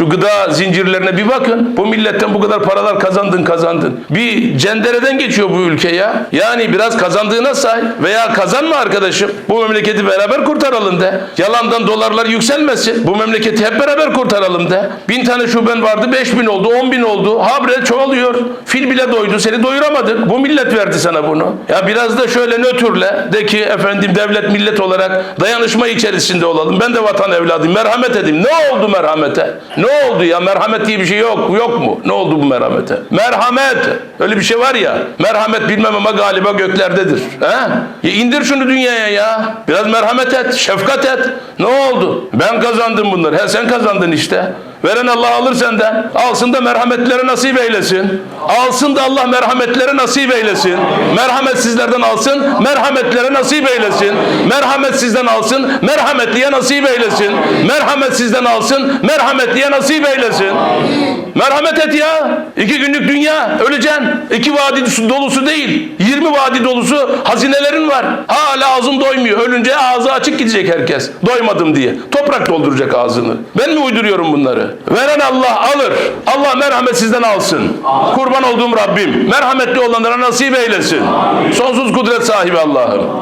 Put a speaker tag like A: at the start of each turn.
A: Şu gıda zincirlerine bir bakın. Bu milletten bu kadar paralar kazandın kazandın. Bir cendereden geçiyor bu ülke ya. Yani biraz kazandığına say. Veya kazanma arkadaşım. Bu memleketi beraber kurtaralım de. Yalandan dolarlar yükselmesin. Bu memleketi hep beraber kurtaralım de. Bin tane şuben vardı. Beş bin oldu. On bin oldu. Habre çoğalıyor. Fil bile doydu. Seni doyuramadık. Bu millet verdi sana bunu. Ya biraz da şöyle nötrle. De ki efendim devlet millet olarak dayanışma içerisinde olalım. Ben de vatan evladıyım. Merhamet edeyim. Ne oldu merhamete? Ne oldu ya? Merhamet diye bir şey yok. Yok mu? Ne oldu bu merhamete? Merhamet. Öyle bir şey var ya. Merhamet bilmem ama galiba göklerdedir. He? Ya indir şunu dünyaya ya. Biraz merhamet et. Şefkat et. Ne oldu? Ben kazandım bunları. He sen kazandın işte. Veren Allah alır senden. Alsın da merhametlere nasip eylesin. Alsın da Allah merhametlere nasip eylesin. Merhametsizlerden alsın, merhametlere nasip eylesin. Merhametsizden alsın, merhametliye nasip eylesin. Merhametsizden alsın, merhametliye nasip eylesin. Merhamet et ya. İki öleceksin. İki vadi dolusu değil, 20 vadi dolusu hazinelerin var. Hala ağzın doymuyor. Ölünce ağzı açık gidecek herkes. Doymadım diye. Toprak dolduracak ağzını. Ben mi uyduruyorum bunları? Veren Allah alır. Allah merhametsizden alsın. Kurban olduğum Rabbim merhametli olanlara nasip eylesin. Sonsuz kudret sahibi Allah'ım.